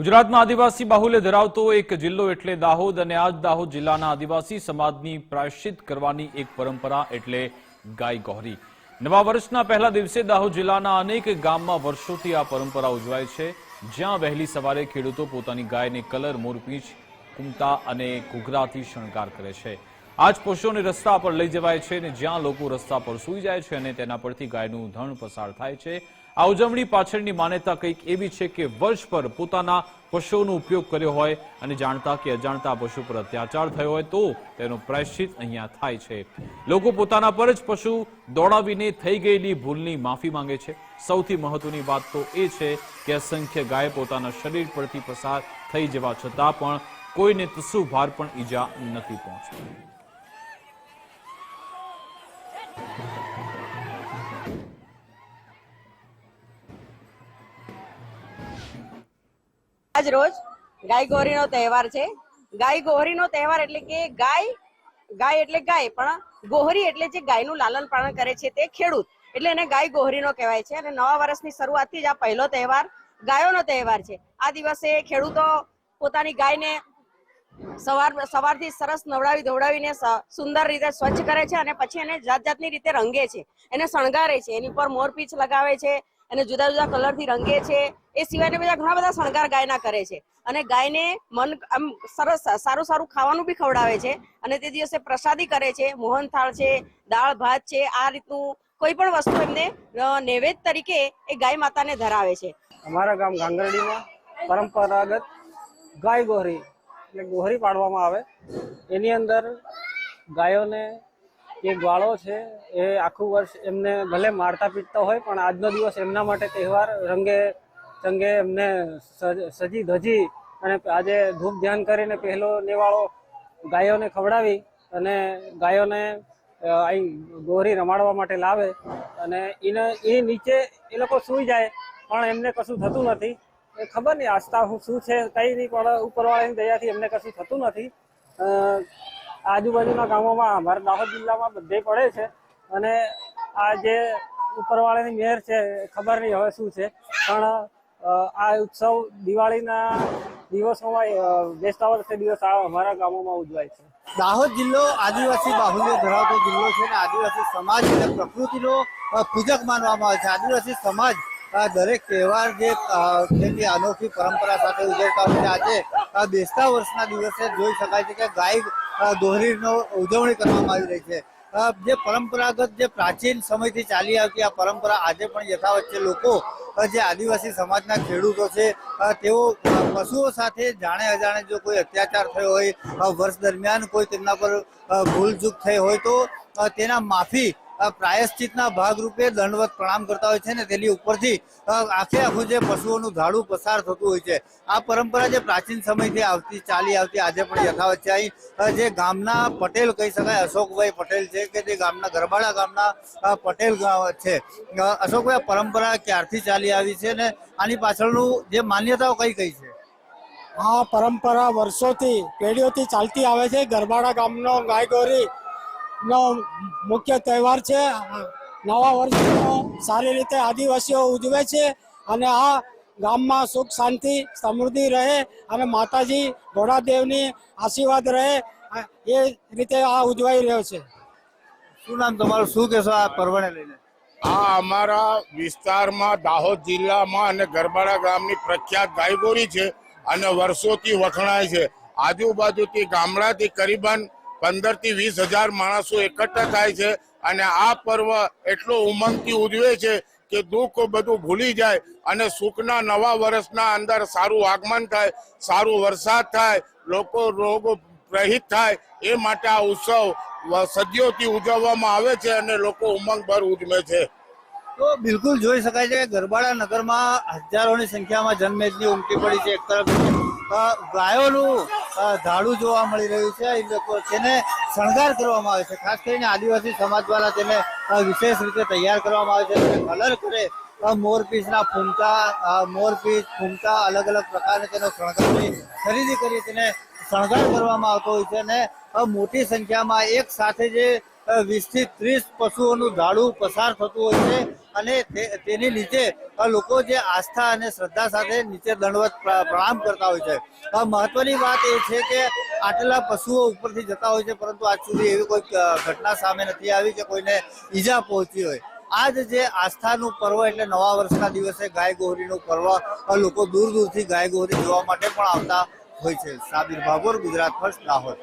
ગુજરાતમાં આદિવાસી બાહુલ્ય ધરાવતો એક જિલ્લો એટલે દાહોદ અને આજ દાહોદ જિલ્લાના આદિવાસી સમાજની પ્રાયશ્ચિત કરવાની એક પરંપરા એટલે ગાય ગોહરી નવા વર્ષના પહેલા દિવસે દાહોદ જિલ્લાના અનેક ગામમાં વર્ષોથી આ પરંપરા ઉજવાય છે. જ્યાં વહેલી સવારે ખેડૂતો પોતાની ગાયને કલર મોરપીંછ કુમતા અને ઘૂઘરાથી શણગાર કરે છે. આજ પશુઓને રસ્તા પર લઈ જવાય છે અને જ્યાં લોકો રસ્તા પર સૂઈ જાય છે અને તેના પરથી ગાયનું ધણ પસાર થાય છે. આ ઉજવણી પાછળની માન્યતા કંઈક એવી છે કે વર્ષ પર પોતાના પશુઓનો ઉપયોગ કર્યો હોય અને જાણતા કે અજાણતા પશુ પર અત્યાચાર થયો હોય તો તેનો પ્રાયશ્ચિત અહીંયા થાય છે. લોકો પોતાના પર જ પશુ દોડાવીને થઈ ગયેલી ભૂલની માફી માંગે છે. સૌથી મહત્વની વાત તો એ છે કે અસંખ્ય ગાય પોતાના શરીર પરથી પસાર થઈ જવા છતાં પણ કોઈને તસુ ભાર પણ ઈજા નથી પહોંચતી. આજ રોજ ગાય ગોરીનો તહેવાર છે. ગાય ગોહરીનો તહેવાર એટલે કે ગાય ગાય એટલે ગાય, પણ ગોહરી એટલે જે ગાયનું લાલન પાલન કરે છે તે ખેડૂત. એટલે એને ગાય ગોહરીનો કહેવાય છે. અને નવા વર્ષની શરૂઆતથી જ આ પહેલો તહેવાર ગાયોનો તહેવાર છે. આ દિવસે ખેડૂતો પોતાની ગાયને સવાર, સવારથી સરસ નવડાવી, ધોવડાવીને સુંદર રીતે સ્વચ્છ કરે છે અને પછી એને જાત જાતની રીતે રંગે છે. એને શણગારે છે. એની પર મોરપીંછ લગાવે છે. એને જુદા જુદા કલરથી રંગે છે. એ સિવાયને બીજા ઘણા બધા શણગાર ગાયના કરે છે. અને ગાયને મન આમ સરસ સારું સારું ખાવાનું બી ખવડાવે છે. અને તે દિવસે પ્રસાદી કરે છે. મોહનથાળ છે, દાળ ભાત છે, આ રીતનું કોઈ પણ વસ્તુ એમને નૈવેદ્ય તરીકે એ ગાય માતાને ધરાવે છે. અમારા ગામ ગાંગરડીમાં પરંપરાગત ગાય ગોહરી, એટલે ગોહરી પાડવામાં આવે. એની અંદર ગાયોને જે ગ્વાળો છે, એ આખું વર્ષ એમને ભલે મારતા પીટતા હોય, પણ આજનો દિવસ એમના માટે તહેવાર રંગે ચંગે એમને સજી ધજી અને આજે ધૂપ ધ્યાન કરીને પહેલો નેવાળો ગાયોને ખવડાવી અને ગાયોને અહીં ગોહરી રમાડવા માટે લાવે અને એને એ નીચે એ લોકો સૂઈ જાય, પણ એમને કશું થતું નથી. એ ખબર નહીં આસ્થા શું છે, કંઈ નહીં, પણ ઉપરવાળાની દયાથી એમને કશું થતું નથી. આજુબાજુના ગામોમાં, અમારા દાહોદ જિલ્લામાં બધે પડે છે. અને આ જે ઉપરવાળાની મેર છે ખબર નહીં હવે શું છે. પણ આ ઉત્સવ દિવાળીના દિવસોમાં બેસતા વર્ષે દિવસ આ અમારા ગામોમાં ઉજવાય છે. દાહોદ જિલ્લો આદિવાસી બાહુલ્ય ધરાવતો જિલ્લો છે અને આદિવાસી સમાજ અને પ્રકૃતિનો પૂજક માનવામાં આવે છે. આદિવાસી સમાજ દરેક તહેવાર જે તેની અનોખી પરંપરા સાથે ઉજવતા હોય છે. આજે બેસતા વર્ષના દિવસે જોઈ શકાય છે કે ગાય દોહરીનો ઉજવણી કરવામાં આવી રહી છે. જે પરંપરાગત જે પ્રાચીન સમયથી ચાલી આવતી આ પરંપરા આજે પણ યથાવત છે. લોકો જે આદિવાસી સમાજના ખેડૂતો છે તેઓ પશુઓ સાથે જાણે અજાણે જો કોઈ અત્યાચાર થયો હોય વર્ષ દરમિયાન કોઈ તેમના પર ભૂલચૂક થઈ હોય તો તેના માફી પ્રાયશ્ચિતના ભાગરૂપે દંડવત પ્રણામ કરતા હોય છે ને તેની ઉપરથી આખે આખું જે પશુઓનું ધાડું પસાર થતું હોય છે, આ પરંપરા જે પ્રાચીન સમયથી આવતી, ચાલી આવતી, આજે પણ યથાવત છે. અહીં જે ગામના પટેલ કહી શકાય, અશોકભાઈ પટેલ છે કે જે ગામના ગરબાડા ગામના પટેલ છે. અશોકભાઈ પરંપરા ક્યારથી ચાલી આવી છે ને આની પાછળનું જે માન્યતાઓ કઈ કઈ છે? આ પરંપરા વર્ષોથી, પેઢીઓથી ચાલતી આવે છે. ગરબાડા ગામનો ગાય ગૌરી નો મુખ્ય તહેવાર છે. નવા વર્ષનો સારી રીતે આદિવાસીઓ ઉજવે છે અને આ ગામમાં સુખ શાંતિ સમૃદ્ધિ રહે અને માતાજી ઘોડાદેવની આશીર્વાદ રહે એ રીતે આ ઉજવાઈ રહ્યો છે. શું નામ તમારું? શું કહેશો આ પર્વને લઈને? આ અમારા વિસ્તારમાં દાહોદ જિલ્લામાં અને ગરબાડા ગામની પ્રખ્યાત ગાયગોરી છે અને વર્ષોથી વખણાય છે. આજુબાજુથી ગામડાથી કરીબન પંદરથી વીસ હજાર માણસો એકઠા થાય છે અને આ પર્વ એટલો ઉમંગથી ઉજવે છે કે દુઃખ બધું ભૂલી જાય અને સુખના નવા વર્ષના અંદર સારું આગમન થાય, સારું વરસાદ થાય, લોકો રોગ રહિત થાય, એ માટે આ ઉત્સવ સદીઓથી ઉજવવામાં આવે છે અને લોકો ઉમંગભર ઉજવે છે. તો બિલકુલ જોઈ શકાય છે કે ગરબાડા નગરમાં હજારોની સંખ્યામાં જનમેદની ઉમટી પડી છે. એક તરફ ગાયોનું ધાડું જોવા મળી રહ્યું છે. એ લોકો તેને શણગાર કરવામાં આવે છે. ખાસ કરીને આદિવાસી સમાજ દ્વારા તેને વિશેષ રીતે તૈયાર કરવામાં આવે છે. તેને કલર કરે મોરપીસના ફૂમકા અ, મોરપીંછ ફૂમકા અલગ અલગ પ્રકારે તેનો શણગાર ખરીદી કરી તેને શણગાર કરવામાં આવતો હોય છે અને મોટી સંખ્યામાં એક સાથે જે વીસથી ત્રીસ પશુઓનું ધાડું પસાર થતું હોય છે. અને તેની નીચે લોકો જે આસ્થા અને શ્રદ્ધા સાથે નીચે દંડવત પ્ર- પ્રણામ કરતા હોય છે. મહત્વની વાત એ છે કે આટલા પશુઓ ઉપરથી જતા હોય છે, પરંતુ આજ સુધી એવી કોઈ ઘટના સામે નથી આવી કે કોઈને ઈજા પહોંચી હોય. આજ જે આસ્થાનું પર્વ એટલે નવા વર્ષના દિવસે ગાય ગોહરીનું પર્વ લોકો દૂર દૂરથી ગાય ગોહરી જોવા માટે પણ આવતા હોય છે. સાબિર ભાગોર, ગુજરાત ફર્સ્ટ દાહોદ